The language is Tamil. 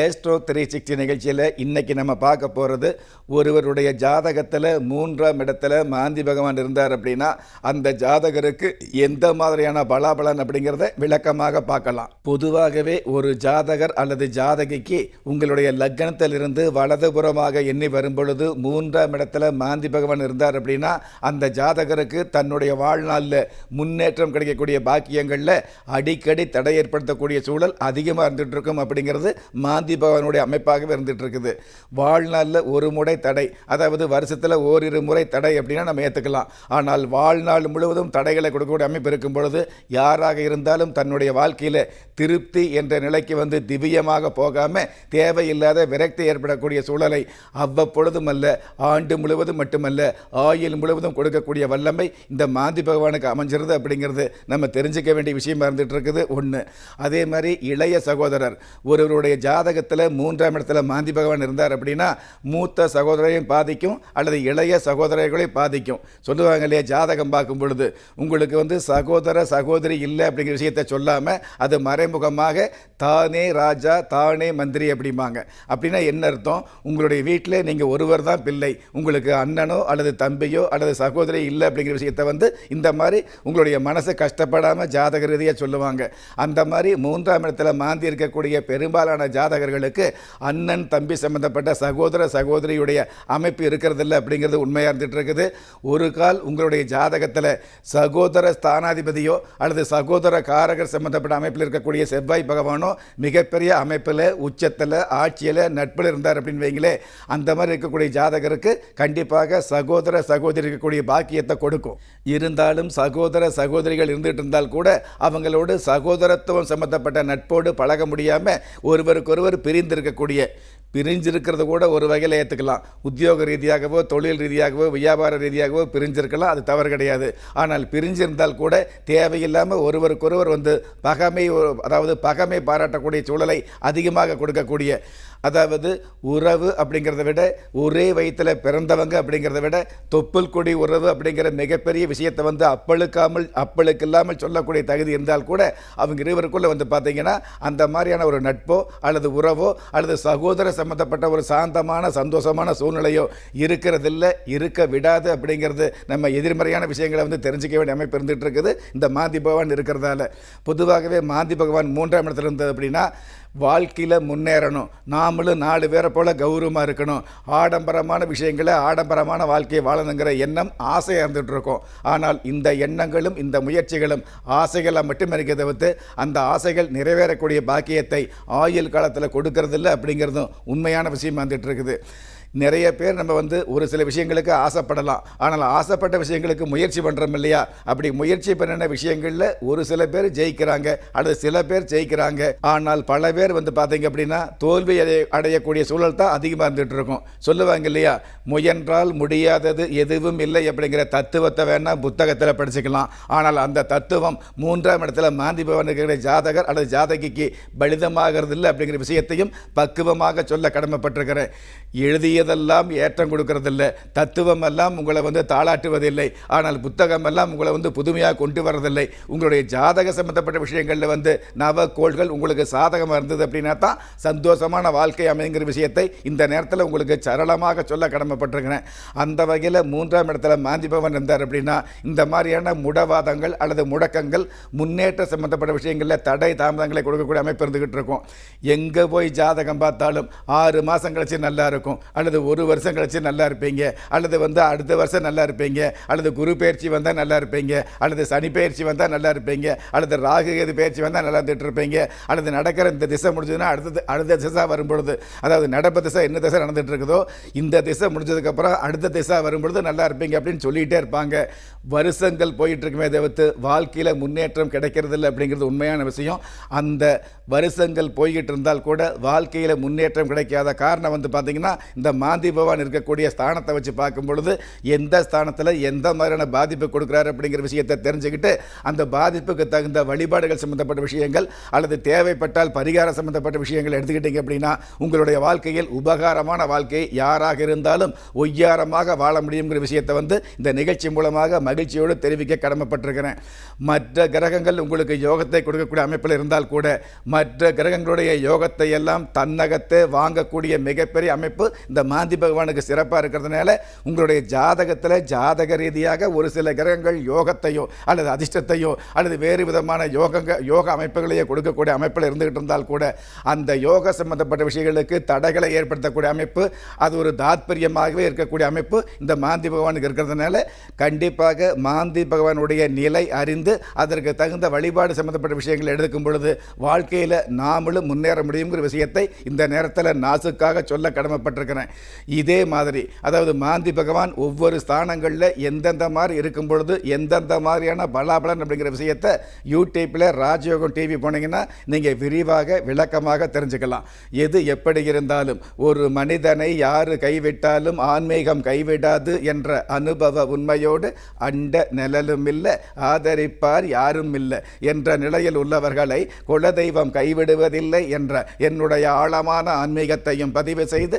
Astro three sixty நிகழ்ச்சியில் இன்றைக்கி நம்ம பார்க்க போகிறது ஒருவருடைய ஜாதகத்தில் மூன்றாம் இடத்துல மாந்தி பகவான் இருந்தார் அப்படின்னா அந்த ஜாதகருக்கு எந்த மாதிரியான பலாபலன் அப்படிங்கிறத விளக்கமாக பார்க்கலாம். பொதுவாகவே ஒரு ஜாதகர் அல்லது ஜாதகிக்கு உங்களுடைய லக்னத்திலிருந்து வலதுபுறமாக எண்ணி வரும்பொழுது மூன்றாம் இடத்துல மாந்தி பகவான் இருந்தார் அப்படின்னா அந்த ஜாதகருக்கு தன்னுடைய வாழ்நாளில் முன்னேற்றம் கிடைக்கக்கூடிய பாக்கியங்களில் அடிக்கடி தடை ஏற்படுத்தக்கூடிய சூழல் அதிகமாக இருந்துகிட்டு இருக்கும் அப்படிங்கிறது மாந்தி பகவானுடைய அமைப்பாகவே இருந்துட்டு இருக்குது வாழ்நாளில் ஒரு முறை தடை. அதாவது வருஷத்தில் ஓரிரு முறை தடை அப்படின்னா நம்ம ஏற்றுக்கலாம் ஆனால் வாழ்நாள் முழுவதும் தடைகளை கொடுக்கக்கூடிய அமைப்பு இருக்கும் பொழுது யாராக இருந்தாலும் தன்னுடைய வாழ்க்கையில் திருப்தி என்ற நிலைக்கு வந்து திவ்யமாக போகாமல் தேவையில்லாத விரக்தி ஏற்படக்கூடிய சூழலை அவ்வப்பொழுதும் அல்ல ஆண்டு முழுவதும் மட்டுமல்ல ஆயுள் முழுவதும் கொடுக்கக்கூடிய வல்லமை இந்த மாந்தி பகவானுக்கு அமைஞ்சிருது அப்படிங்கிறது நம்ம தெரிஞ்சுக்க வேண்டிய விஷயமா இருந்துட்டு இருக்குது ஒன்று அதே மாதிரி இளைய சகோதரர் ஒருவருடைய ஜாதகத்தில் மூன்றாம் இடத்துல மாந்தி பகவான் இருந்தார் அப்படின்னா மூத்த சகோதரையும் பாதிக்கும் அல்லது இளைய சகோதரர்களையும் பாதிக்கும். சொல்லுவாங்க இல்லையா ஜாதகம் பார்க்கும் பொழுது உங்களுக்கு வந்து சகோதர சகோதரி இல்லை அப்படிங்கிற விஷயத்தை சொல்லாமல் அது மறைமுகமாக தானே ராஜா தானே மந்திரி அப்படிம்பாங்க. அப்படின்னா என்ன அர்த்தம்? உங்களுடைய வீட்டில் நீங்கள் ஒருவர் தான் பிள்ளை. உங்களுக்கு அண்ணனோ அல்லது தம்பியோ அல்லது சகோதரி இல்லை அப்படிங்கிற விஷயத்தை வந்து இந்த மாதிரி உங்களுடைய மனசை கஷ்டப்படாமல் ஜாதக ரீதியாக சொல்லுவாங்க. அந்த மாதிரி மூன்றாம் இடத்துல மாந்தி இருக்கக்கூடிய பெரும்பாலான ஜாதகர்களுக்கு அண்ணன் தம்பி சம்பந்தப்பட்ட சகோதர சகோதரியுடைய அமைப்பு இருக்கிறதில்ல அப்படிங்கிறது உண்மையாக இருந்துட்டு இருக்குது ஒரு கால் உங்களுடைய ஜாதகத்தில் சகோதர ஸ்தானாதிபதியோ அல்லது சகோதர காரகர் சம்பந்தப்பட்ட அமைப்பில் இருக்கக்கூடிய செவ்வாய் பகவானோ மிகப்பெரிய அமைப்பில் உச்சத்தில் ஆட்சியில் நட்பில் இருந்தார் அப்படின்னு வைங்களே அந்த மாதிரி இருக்கக்கூடிய ஜாதகருக்கு கண்டிப்பாக சகோதர சகோதரி இருக்கக்கூடிய பாக்கியத்தை கொடுக்கும். இருந்தாலும் சகோதர சகோதரிகள் இருந்துகிட்டு இருந்தால் கூட அவங்களோடு சகோதரத்துவம் சம்பந்தப்பட்ட நட்போடு பழக முடியாமல் ஒருவருக்கொருவர் பிரிந்திருக்கக்கூடிய பிரிஞ்சிருக்கிறத கூட ஒரு வகையில் ஏற்றுக்கலாம் உத்தியோக ரீதியாகவோ தொழில் ரீதியாகவோ வியாபார ரீதியாகவோ பிரிஞ்சிருக்கலாம் அது தவறு கிடையாது. ஆனால் பிரிஞ்சிருந்தால் கூட தேவையில்லாமல் ஒருவருக்கொருவர் வந்து பகமை அதாவது பகமை பாராட்டக்கூடிய சூழலை அதிகமாக கொடுக்கக்கூடிய அதாவது உறவு அப்படிங்கிறத விட ஒரே வயிற்றில் பிறந்தவங்க அப்படிங்கிறத விட தொப்புள் கொடி உறவு அப்படிங்கிற மிகப்பெரிய விஷயத்தை வந்து அப்பழுக்காமல் அப்பழுக்கு இல்லாமல் சொல்லக்கூடிய தகுதி இருந்தால் கூட அவங்க இருவருக்குள்ளே வந்து பார்த்தீங்கன்னா அந்த மாதிரியான ஒரு நட்போ அல்லது உறவோ அல்லது சகோதர சம்பந்தப்பட்ட ஒரு சாந்தமான சந்தோஷமான சூழ்நிலையோ இருக்கிறதில்ல. இருக்க விடாது அப்படிங்கிறது நம்ம எதிர்மறையான விஷயங்களை வந்து தெரிஞ்சிக்க வேண்டிய அமைப்பு இருந்துகிட்டு இருக்குது. இந்த மாந்தி பகவான் இருக்கிறதால. பொதுவாகவே மாந்தி பகவான் மூன்றாம் இடத்துல இருந்தது அப்படின்னா வாழ்க்கையில் முன்னேறணும். நாமளும் நாலு பேரை போல் கௌரவமாக இருக்கணும். ஆடம்பரமான விஷயங்களை ஆடம்பரமான வாழ்க்கையை வாழணுங்கிற எண்ணம் ஆசையாக இருந்துகிட்ருக்கோம் ஆனால் இந்த எண்ணங்களும் இந்த முயற்சிகளும் ஆசைகளாக மட்டும் இருக்கிறத தவிர்த்து அந்த ஆசைகள் நிறைவேறக்கூடிய பாக்கியத்தை ஆயுள் காலத்தில் கொடுக்கறதில்ல அப்படிங்கிறதும் உண்மையான விஷயமா வந்துட்டு இருக்குது. நிறைய பேர் நம்ம வந்து ஒரு சில விஷயங்களுக்கு ஆசைப்படலாம். ஆனால் ஆசைப்பட்ட விஷயங்களுக்கு முயற்சி பண்ணுறோம் இல்லையா? அப்படி முயற்சி பண்ணின விஷயங்களில் ஒரு சில பேர் ஜெயிக்கிறாங்க அல்லது சில பேர் ஜெயிக்கிறாங்க. ஆனால் பல பேர் வந்து பார்த்தீங்க அப்படின்னா தோல்வி அடைய அடையக்கூடிய சூழல் தான் அதிகமாக இருந்துகிட்டு இருக்கும். சொல்லுவாங்க இல்லையா? முயன்றால் முடியாதது எதுவும் இல்லை அப்படிங்கிற தத்துவத்தை வேணால் புத்தகத்தில் படிச்சுக்கலாம். ஆனால் அந்த தத்துவம் மூன்றாம் இடத்துல மாந்தி பவன் இருக்கிற ஜாதகர் அல்லது ஜாதகிக்கு பலிதமாகிறது இல்லை அப்படிங்கிற விஷயத்தையும் பக்குவமாக சொல்ல கடமைப்பட்டிருக்கிறேன். எழுதியதெல்லாம் ஏற்றம் கொடுக்கறதில்ல தத்துவம் எல்லாம் உங்களை வந்து தாளாட்டுவதில்லை ஆனால் புத்தகம் எல்லாம் உங்களை வந்து புதுமையாக கொண்டு வரதில்லை. உங்களுடைய ஜாதக சம்பந்தப்பட்ட விஷயங்களில் வந்து நவ கோள்கள் உங்களுக்கு சாதகமாக இருந்தது அப்படின்னா தான் சந்தோஷமான வாழ்க்கை அமைங்கிற விஷயத்தை இந்த நேரத்தில் உங்களுக்கு சரளமாக சொல்ல கடமைப்பட்டிருக்கிறேன். அந்த வகையில் மூன்றாம் இடத்துல மாந்திபவன் இருந்தார் அப்படின்னா இந்த மாதிரியான முடவாதங்கள் அல்லது முடக்கங்கள் முன்னேற்ற சம்பந்தப்பட்ட விஷயங்களில் தடை தாமதங்களை கொடுக்கக்கூடிய அமைப்பு இருந்துகிட்டு இருக்கும். எங்கே போய் ஜாதகம் பார்த்தாலும் ஆறு மாதம் கழிச்சு நல்லா இருக்கும். அல்லது அல்லது ஒரு வருஷம் கழிச்சு நல்லா இருப்பீங்க அல்லது வந்து அடுத்த வருஷம் நல்லா இருப்பீங்க அல்லது குரு பயிற்சி வந்தால் நல்லா இருப்பீங்க அல்லது சனி பயிற்சி வந்தால் நல்லா இருப்பீங்க அல்லது ராகு கேது பயிற்சி வந்தால் நல்லா இருந்துட்டு இருப்பீங்க அல்லது நடக்கிற இந்த திசை முடிஞ்சதுன்னா அடுத்தது அடுத்த திசை வரும்பொழுது அதாவது நடப்பு திசை என்ன திசை நடந்துட்டு இருக்குதோ இந்த திசை முடிஞ்சதுக்கப்புறம் அடுத்த திசை வரும்பொழுது நல்லா இருப்பீங்க அப்படின்னு சொல்லிகிட்டே இருப்பாங்க. வருஷங்கள் போயிட்டுருக்குமே தவிர்த்து வாழ்க்கையில் முன்னேற்றம் கிடைக்கிறதில்ல அப்படிங்கிறது உண்மையான விஷயம். அந்த வருஷங்கள் போய்கிட்டு இருந்தால் கூட வாழ்க்கையில் முன்னேற்றம் கிடைக்காத காரணம் வந்து பார்த்திங்கன்னா இந்த மாந்தி பவான் இருக்கக்கூடிய ஸ்தானத்தை வச்சு பார்க்கும் பொழுது எந்த ஸ்தானத்தில் எந்த மாதிரியான பாதிப்பு கொடுக்குறாரு அப்படிங்கிற விஷயத்தை தெரிஞ்சுக்கிட்டு அந்த பாதிப்புக்கு தகுந்த வழிபாடுகள் சம்பந்தப்பட்ட விஷயங்கள் அல்லது தேவைப்பட்டால் பரிகாரம் சம்பந்தப்பட்ட விஷயங்கள் எடுத்துக்கிட்டீங்க அப்படின்னா உங்களுடைய வாழ்க்கையில் உபகாரமான வாழ்க்கை யாராக இருந்தாலும் ஒய்யாரமாக வாழ முடியுங்கிற விஷயத்தை வந்து இந்த நிகழ்ச்சி மூலமாக மகிழ்ச்சியோடு தெரிவிக்க கடமைப்பட்டிருக்கிறேன். மற்ற கிரகங்கள் உங்களுக்கு யோகத்தை கொடுக்கக்கூடிய அமைப்பில் இருந்தால் கூட மற்ற கிரகங்களுடைய யோகத்தை எல்லாம் தன்னகத்தை வாங்கக்கூடிய மிகப்பெரிய அமைப்பு இந்த மாந்தி பகவானுக்கு சிறப்பாக இருக்கிறதுனால உங்களுடைய ஜாதகத்தில் ஜாதக ரீதியாக ஒரு சில கிரகங்கள் யோகத்தையோ அல்லது அதிர்ஷ்டத்தையோ அல்லது வேறு விதமான யோகங்க யோக அமைப்புகளையோ கொடுக்கக்கூடிய அமைப்பில் இருந்துகிட்டு இருந்தால் கூட அந்த யோக சம்பந்தப்பட்ட விஷயங்களுக்கு தடைகளை ஏற்படுத்தக்கூடிய அமைப்பு அது ஒரு தாத்பரியமாகவே இருக்கக்கூடிய அமைப்பு. இந்த மாந்தி பகவானுக்கு இருக்கிறதுனால கண்டிப்பாக மாந்தி பகவானுடைய நிலை அறிந்து அதற்கு தகுந்த வழிபாடு சம்பந்தப்பட்ட விஷயங்களை எடுக்கும் பொழுது வாழ்க்கையில் நாமளும் முன்னேற முடியுங்கிற விஷயத்தை இந்த நேரத்தில் நாசுக்காக சொல்ல கடமைப்பட்டிருக்கிறேன். இதே மாதிரி அதாவது மாந்தி பகவான் ஒவ்வொரு ஸ்தானங்களில் எந்தெந்த மாதிரி இருக்கும் பொழுது எந்தெந்த மாதிரியான பலாபலன் அப்படிங்கிற விஷயத்தை யூடியூப்பில் ராஜயோகம் டிவி போனீங்கன்னா நீங்கள் விரிவாக விளக்கமாக தெரிஞ்சுக்கலாம். எது எப்படி இருந்தாலும் ஒரு மனிதனை யார் கைவிட்டாலும் ஆன்மீகம் கைவிடாது என்ற அனுபவ உண்மையோடு அண்ட நிழலும் இல்லை ஆதரிப்பார் யாரும் இல்லை என்ற நிலையில் உள்ளவர்களை குலதெய்வம் கைவிடுவதில்லை என்ற என்னுடைய ஆழமான ஆன்மீகத்தையும் பதிவு செய்து